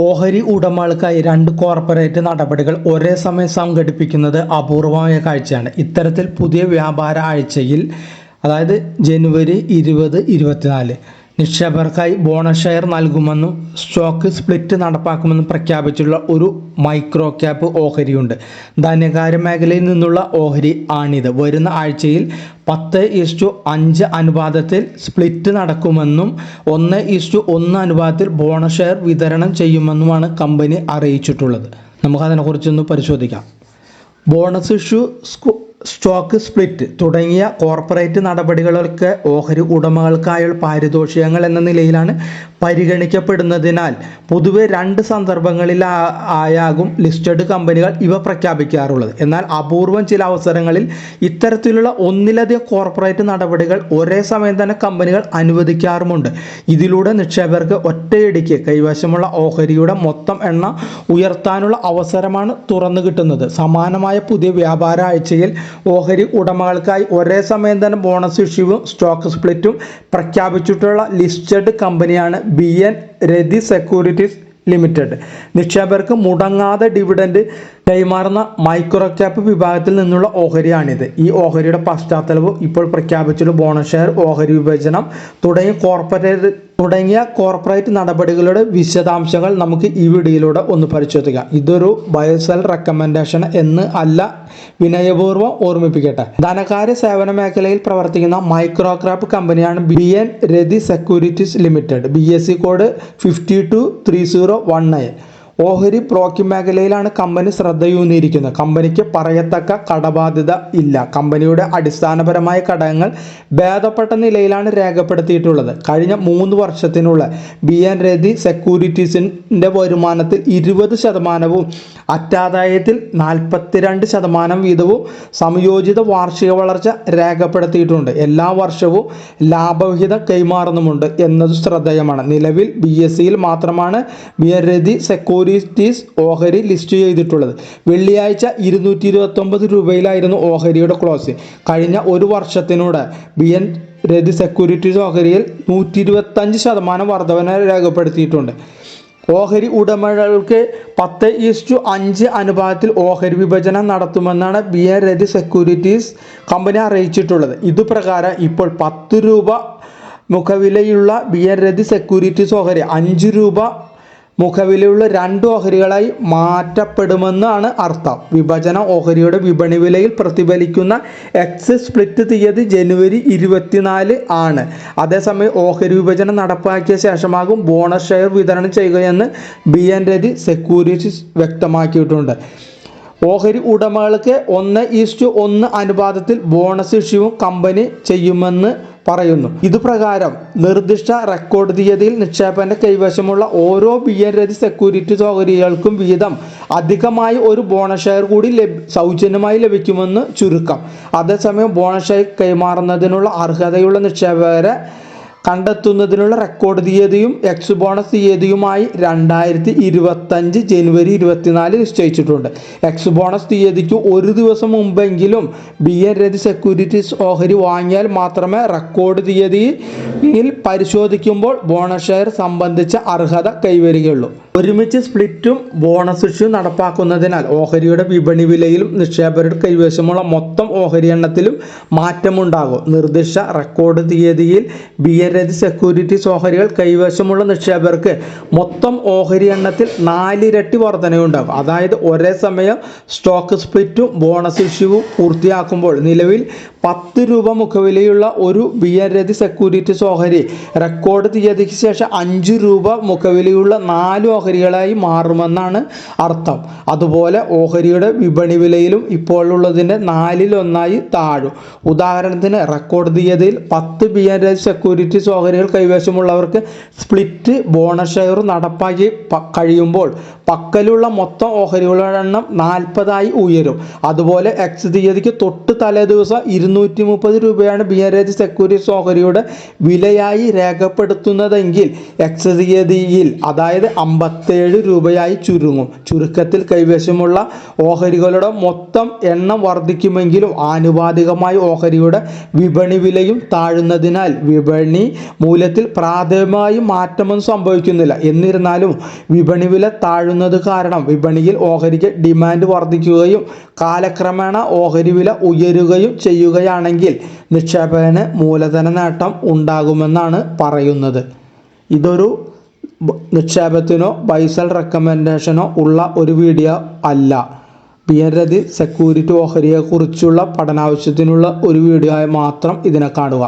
ഓഹരി ഉടമകൾക്കായി രണ്ട് കോർപ്പറേറ്റ് നടപടികൾ ഒരേ സമയം സംഘടിപ്പിക്കുന്നത് അപൂർവമായ കാഴ്ചയാണ്. ഇത്തരത്തിൽ പുതിയ വ്യാപാര ആഴ്ചയിൽ അതായത് ജനുവരി ഇരുപത് ഇരുപത്തിനാല് നിക്ഷേപകർക്കായി ബോണസ് ഷെയർ നൽകുമെന്നും സ്റ്റോക്ക് സ്പ്ലിറ്റ് നടപ്പാക്കുമെന്നും പ്രഖ്യാപിച്ചിട്ടുള്ള ഒരു മൈക്രോ ക്യാപ്പ് ഓഹരിയുണ്ട്. ധനകാര്യ മേഖലയിൽ നിന്നുള്ള ഓഹരി ആണിത്. വരുന്ന ആഴ്ചയിൽ പത്ത് ഇസ്റ്റു അഞ്ച് അനുപാതത്തിൽ സ്പ്ലിറ്റ് നടക്കുമെന്നും ഒന്ന് ഇസ്റ്റു ഒന്ന് അനുപാതത്തിൽ ബോണസ് ഷെയർ വിതരണം ചെയ്യുമെന്നുമാണ് കമ്പനി അറിയിച്ചിട്ടുള്ളത്. നമുക്കതിനെക്കുറിച്ചൊന്ന് പരിശോധിക്കാം. ബോണസ് ഇഷ്യൂ സ്കു സ്റ്റോക്ക് സ്പ്ലിറ്റ് തുടങ്ങിയ കോർപ്പറേറ്റ് നടപടികളൊക്കെ ഓഹരി ഉടമകൾക്കായുള്ള പാരിതോഷികങ്ങൾ എന്ന നിലയിലാണ് പരിഗണിക്കപ്പെടുന്നതിനാൽ പൊതുവെ രണ്ട് സന്ദർഭങ്ങളിൽ ആയാകും ലിസ്റ്റഡ് കമ്പനികൾ ഇവ പ്രഖ്യാപിക്കാറുള്ളത്. എന്നാൽ അപൂർവം ചില അവസരങ്ങളിൽ ഇത്തരത്തിലുള്ള ഒന്നിലധികം കോർപ്പറേറ്റ് നടപടികൾ ഒരേ സമയം തന്നെ കമ്പനികൾ അനുവദിക്കാറുമുണ്ട്. ഇതിലൂടെ നിക്ഷേപകർക്ക് ഒറ്റയടിക്ക് കൈവശമുള്ള ഓഹരിയുടെ മൊത്തം എണ്ണ ഉയർത്താനുള്ള അവസരമാണ് തുറന്നു കിട്ടുന്നത്. സമാനമായ പുതിയ വ്യാപാര ആഴ്ചയിൽ ഓഹരി ഉടമകൾക്കായി ഒരേ സമയം തന്നെ ബോണസ് ഇഷ്യൂവും സ്റ്റോക്ക് സ്പ്ലിറ്റും പ്രഖ്യാപിച്ചിട്ടുള്ള ലിസ്റ്റഡ് കമ്പനിയാണ് B N Rathi securities limited നിക്ഷേപകർക്ക് മുടങ്ങാതെ ഡിവിഡൻഡ് കൈമാറുന്ന മൈക്രോ ക്യാപ്പ് വിഭാഗത്തിൽ നിന്നുള്ള ഓഹരിയാണിത്. ഈ ഓഹരിയുടെ പശ്ചാത്തലവും ഇപ്പോൾ പ്രഖ്യാപിച്ചിട്ടുള്ള ബോണസ് ഷെയർ ഓഹരി വിഭജനം തുടങ്ങിയ കോർപ്പറേറ്റ് തുടങ്ങിയ കോർപ്പറേറ്റ് നടപടികളുടെ വിശദാംശങ്ങൾ നമുക്ക് ഈ വീഡിയോയിലൂടെ ഒന്ന് പരിശോധിക്കാം. ഇതൊരു ബയോസെൽ റെക്കമെൻഡേഷൻ എന്ന് അല്ല വിനയപൂർവം ഓർമ്മിപ്പിക്കട്ടെ. ധനകാര്യ സേവന മേഖലയിൽ പ്രവർത്തിക്കുന്ന മൈക്രോ ക്രാപ്പ് കമ്പനിയാണ് B N Rathi securities limited B S E code fifty two three zero one nine ഓഹരി ബ്രോക്കിംഗ് മേഖലയിലാണ് കമ്പനി ശ്രദ്ധയൂന്നിയിരിക്കുന്നത്. കമ്പനിക്ക് പറയത്തക്ക കടബാധ്യത ഇല്ല. കമ്പനിയുടെ അടിസ്ഥാനപരമായ ഘടകങ്ങൾ ഭേദപ്പെട്ട നിലയിലാണ് രേഖപ്പെടുത്തിയിട്ടുള്ളത്. കഴിഞ്ഞ മൂന്ന് വർഷത്തിനുള്ള ബി എൻ രതി സെക്യൂരിറ്റീസിന്റെ വരുമാനത്തിൽ ഇരുപത് ശതമാനവും അറ്റാദായത്തിൽ നാൽപ്പത്തിരണ്ട് ശതമാനം വീതവും സംയോജിത വാർഷിക വളർച്ച രേഖപ്പെടുത്തിയിട്ടുണ്ട്. എല്ലാ വർഷവും ലാഭവിഹിതം കൈമാറുന്നുമുണ്ട് എന്നത് ശ്രദ്ധേയമാണ്. നിലവിൽ ബി എസ് സിയിൽ മാത്രമാണ് ബി എൻ രതി സെക്യൂരിറ്റീസ് ഓഹരി ലിസ്റ്റ് ചെയ്തിട്ടുള്ളത്. വെള്ളിയാഴ്ച ഇരുന്നൂറ്റി ഇരുപത്തൊമ്പത് രൂപയിലായിരുന്നു ഓഹരിയുടെ ക്ലോസ്. കഴിഞ്ഞ ഒരു വർഷത്തിനൂടെ ബി എൻ രതി സെക്യൂരിറ്റീസ് ഓഹരിയിൽ നൂറ്റി ഇരുപത്തഞ്ച് ശതമാനം വർധന രേഖപ്പെടുത്തിയിട്ടുണ്ട്. ഓഹരി ഉടമകൾക്ക് പത്ത് ഈസ്റ്റു അഞ്ച് അനുപാതത്തിൽ ഓഹരി വിഭജനം നടത്തുമെന്നാണ് ബി എൻ രതി സെക്യൂരിറ്റീസ് കമ്പനി അറിയിച്ചിട്ടുള്ളത്. ഇതുപ്രകാരം ഇപ്പോൾ പത്ത് രൂപ മുഖവിലയുള്ള ബി എൻ രതി സെക്യൂരിറ്റീസ് ഓഹരി അഞ്ച് രൂപ മുഖവിലയുള്ള രണ്ട് ഓഹരികളായി മാറ്റപ്പെടുമെന്നാണ് അർത്ഥം. വിഭജന ഓഹരിയുടെ വിപണി വിലയിൽ പ്രതിഫലിക്കുന്ന എക്സ് സ്പ്ലിറ്റ് തീയതി ജനുവരി ഇരുപത്തിനാല് ആണ്. അതേസമയം ഓഹരി വിഭജനം നടപ്പാക്കിയ ശേഷമാകും ബോണസ് ഷെയർ വിതരണം ചെയ്യുകയെന്ന് ബി എൻ രതി സെക്യൂരിറ്റീസ് വ്യക്തമാക്കിയിട്ടുണ്ട്. ഓഹരി ഉടമകൾക്ക് ഒന്ന് ഈസ്റ്റു ഒന്ന് അനുപാതത്തിൽ ബോണസ് ഇഷ്യൂവും കമ്പനി ചെയ്യുമെന്ന് പറയുന്നു. ഇതുപ്രകാരം നിർദ്ദിഷ്ട റെക്കോർഡ് തീയതിയിൽ നിക്ഷേപന്റെ കൈവശമുള്ള ഓരോ ബി എൻ രതി സെക്യൂരിറ്റി സൗകര്യങ്ങൾക്കും വീതം അധികമായി ഒരു ബോണസ് ഷെയർ കൂടി സൗജന്യമായി ലഭിക്കുമെന്ന് ചുരുക്കം. അതേസമയം ബോണസ് ഷെയർ കൈമാറുന്നതിനുള്ള അർഹതയുള്ള നിക്ഷേപകരെ കണ്ടെത്തുന്നതിനുള്ള റെക്കോർഡ് തീയതിയും എക്സ് ബോണസ് തീയതിയുമായി രണ്ടായിരത്തി ഇരുപത്തഞ്ച് ജനുവരി ഇരുപത്തിനാല് നിശ്ചയിച്ചിട്ടുണ്ട്. എക്സ് ബോണസ് തീയതിക്ക് ഒരു ദിവസം മുമ്പെങ്കിലും ബി എൻ രതി സെക്യൂരിറ്റീസ് ഓഹരി വാങ്ങിയാൽ മാത്രമേ റെക്കോർഡ് തീയതിയിൽ പരിശോധിക്കുമ്പോൾ ബോണസ് ഷെയർ സംബന്ധിച്ച അർഹത കൈവരികയുള്ളൂ. ഒരുമിച്ച് സ്പ്ലിറ്റും ബോണസ് ഇഷ്യൂ നടപ്പാക്കുന്നതിനാൽ ഓഹരിയുടെ വിപണി വിലയിലും നിക്ഷേപകരുടെ കൈവശമുള്ള മൊത്തം ഓഹരി എണ്ണത്തിലും മാറ്റമുണ്ടാകും. നിർദ്ദിഷ്ട റെക്കോർഡ് തീയതിയിൽ ബി എൻ രതി സെക്യൂരിറ്റി ഓഹരികൾ കൈവശമുള്ള നിക്ഷേപകർക്ക് മൊത്തം ഓഹരി എണ്ണത്തിൽ നാലിരട്ടി വർധനയുണ്ടാകും. അതായത് ഒരേ സമയം സ്റ്റോക്ക് സ്പ്ലിറ്റും ബോണസ് ഇഷ്യൂവും പൂർത്തിയാക്കുമ്പോൾ നിലവിൽ പത്ത് രൂപ മുഖവിലയുള്ള ഒരു ബി എൻ രതി സെക്യൂരിറ്റീസ് ഓഹരി റെക്കോർഡ് തീയതിക്ക് ശേഷം അഞ്ച് രൂപ മുഖവിലയുള്ള നാല് ഓഹരികളായി മാറുമെന്നാണ് അർത്ഥം. അതുപോലെ ഓഹരിയുടെ വിപണി വിലയിലും ഇപ്പോഴുള്ളതിന്റെ നാലിലൊന്നായി താഴും. ഉദാഹരണത്തിന് റെക്കോർഡ് തീയതിയിൽ പത്ത് ബി എൻ രതി സെക്യൂരിറ്റീസ് ഓഹരികൾ കൈവശമുള്ളവർക്ക് സ്പ്ലിറ്റ് ബോണസ് ഷെയർ നടപ്പാക്കി കഴിയുമ്പോൾ പക്കലുള്ള മൊത്തം ഓഹരികളുടെ എണ്ണം നാൽപ്പതായി ഉയരും. അതുപോലെ എക്സ് തീയതിക്ക് തൊട്ട് തലേ ദിവസം ഇരുന്നൂറ്റി മുപ്പത് രൂപയാണ് ബി എൻ രതി സെക്യൂരിറ്റീസ് ഓഹരിയുടെ വിലയായി രേഖപ്പെടുത്തുന്നതെങ്കിൽ എക്സ് തീയതിയിൽ അതായത് അമ്പത്തേഴ് രൂപയായി ചുരുങ്ങും. ചുരുക്കത്തിൽ കൈവശമുള്ള ഓഹരികളുടെ മൊത്തം എണ്ണം വർദ്ധിക്കുമെങ്കിലും ആനുപാതികമായി ഓഹരിയുടെ വിപണി വിലയും താഴുന്നതിനാൽ വിപണി മൂല്യത്തിൽ പ്രാഥമികമായി മാറ്റമൊന്നും സംഭവിക്കുന്നില്ല. എന്നിരുന്നാലും വിപണി വില താഴുന്നത് കാരണം വിപണിയിൽ ഓഹരിക്ക് ഡിമാൻഡ് വർദ്ധിക്കുകയും കാലക്രമേണ ഓഹരി വില ഉയരുകയും ചെയ്യുകയാണെങ്കിൽ നിക്ഷേപകന് മൂലധന നേട്ടം ഉണ്ടാകുമെന്നാണ് പറയുന്നത്. ഇതൊരു നിക്ഷേപത്തിനോ ബൈസൽ റെക്കമെൻഡേഷനോ ഉള്ള ഒരു വീഡിയോ അല്ല. പി എൻ രതി സെക്യൂരിറ്റി ഓഹരിയെക്കുറിച്ചുള്ള പഠനാവശ്യത്തിനുള്ള ഒരു വീഡിയോ ആയി മാത്രം ഇതിനെ കാണുക.